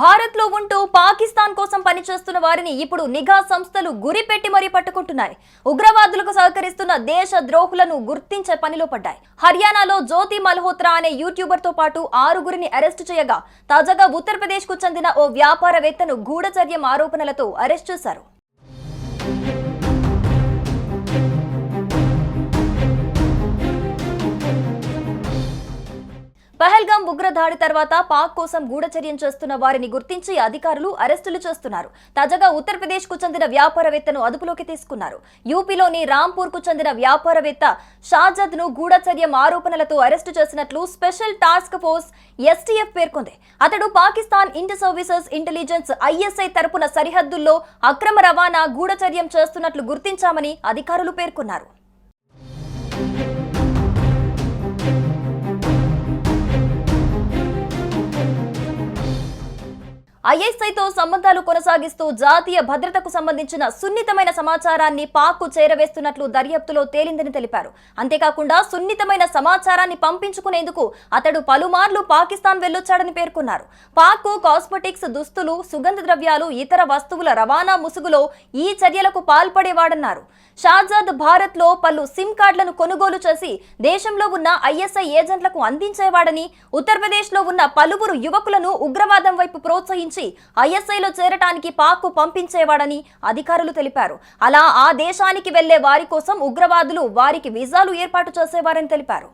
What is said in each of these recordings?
భారత్లో ఉంటూ పాకిస్తాన్ కోసం పనిచేస్తున్న వారిని ఇప్పుడు నిఘా సంస్థలు గురిపెట్టి మరీ పట్టుకుంటున్నాయి. ఉగ్రవాదులకు సహకరిస్తున్న దేశ ద్రోహులను గుర్తించే పనిలో పడ్డాయి. హర్యానాలో జ్యోతి మల్హోత్రా అనే యూట్యూబర్తో పాటు ఆరుగురిని అరెస్టు చేయగా తాజాగా ఉత్తరప్రదేశ్కు చెందిన ఓ వ్యాపారవేత్తను గూఢచర్యం ఆరోపణలతో అరెస్ట్ చేశారు. పహల్గాం ఉగ్ర దాడి తర్వాత పాక్ కోసం గూఢచర్యం చేస్తున్న వారిని గుర్తించి అధికారులు అరెస్టులు చేస్తున్నారు. తాజాగా ఉత్తరప్రదేశ్కు చెందిన వ్యాపారవేత్తను అదుపులోకి తీసుకున్నారు. యూపీలోని రాంపూర్కు చెందిన వ్యాపారవేత్త షాజద్ను గూఢచర్యం ఆరోపణలతో అరెస్టు చేసినట్లు స్పెషల్ టాస్క్ ఫోర్స్ ఎస్టీఎఫ్ పేర్కొంది. అతడు Pakistan inter services intelligence ISI తరపున సరిహద్దుల్లో అక్రమ రవాణా గూఢచర్యం చేస్తున్నట్లు గుర్తించామని అధికారులు పేర్కొన్నారు. ఐఎస్ఐతో సంబంధాలు కొనసాగిస్తూ జాతీయ భద్రతకు సంబంధించిన సున్నితమైన సమాచారాన్ని పాక్కు చేరవేస్తున్నట్లు దర్యాప్తులో తేలిందని తెలిపారు. అంతేకాకుండా సున్నితమైన సమాచారాన్ని పంపించుకునేందుకు అతడు పలుమార్లు పాకిస్తాన్ వెళ్ళొచ్చాడని పేర్కొన్నారు. పాక్కు కాస్మెటిక్స్ దుస్తులు సుగంధ ద్రవ్యాలు ఇతర వస్తువుల రవాణా ముసుగులో ఈ చర్యలకు పాల్పడేవాడన్నారు. షాజాద్ భారత్లో పలు సిమ్ కార్డులను కొనుగోలు చేసి దేశంలో ఉన్న ఐఎస్ఐ ఏజెంట్లకు అందించేవాడని ఉత్తరప్రదేశ్లో ఉన్న పలువురు యువకులను ఉగ్రవాదం వైపు నుంచి ఐఎస్ఐలో చేరటానికి పాక్కు పంపించేవాడని అధికారులు తెలిపారు. అలా ఆ దేశానికి వెళ్ళే వారి కోసం ఉగ్రవాదులు వారికి వీసాలు ఏర్పాటు చేసేవారని తెలిపారు.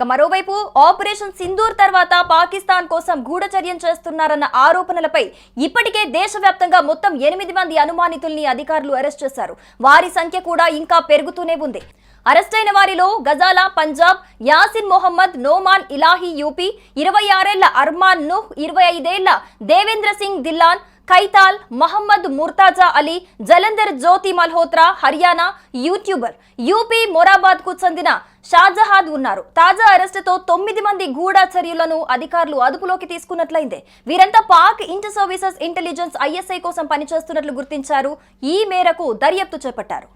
ఇక మరోవైపు ఆపరేషన్ సింధూర్ తర్వాత పాకిస్తాన్ కోసం గూఢచర్యం చేస్తున్నారన్న ఆరోపణలపై ఇప్పటికే దేశవ్యాప్తంగా మొత్తం ఎనిమిది మంది అనుమానితుల్ని అధికారులు అరెస్ట్ చేశారు. వారి సంఖ్య కూడా ఇంకా పెరుగుతూనే ఉంది. అరెస్ట్ అయిన వారిలో గజాలా పంజాబ్ యాసిన్ మొహమ్మద్ నోమాన్ ఇలాహీ యూపీ ఇరవై ఆరేళ్ళ అర్మాన్ నుహ్ ఇరవై ఐదేళ్ళ దేవేంద్ర సింగ్ దిల్లాన్ ఖైతాల్ మహమ్మద్ ముర్తాజా అలీ జలంధర్ జ్యోతి మల్హోత్రా హర్యానా యూట్యూబర్ యూపీ మొరాబాద్కు చెందిన షాజహాద్ ఉన్నారు. తాజా అరెస్టుతో తొమ్మిది మంది గూఢచర్యులను అధికారులు అదుపులోకి తీసుకున్నట్లయిందే. వీరంతా Pak inter services intelligence ISI కోసం పనిచేస్తున్నట్లు గుర్తించారు. ఈ మేరకు దర్యాప్తు చేపట్టారు.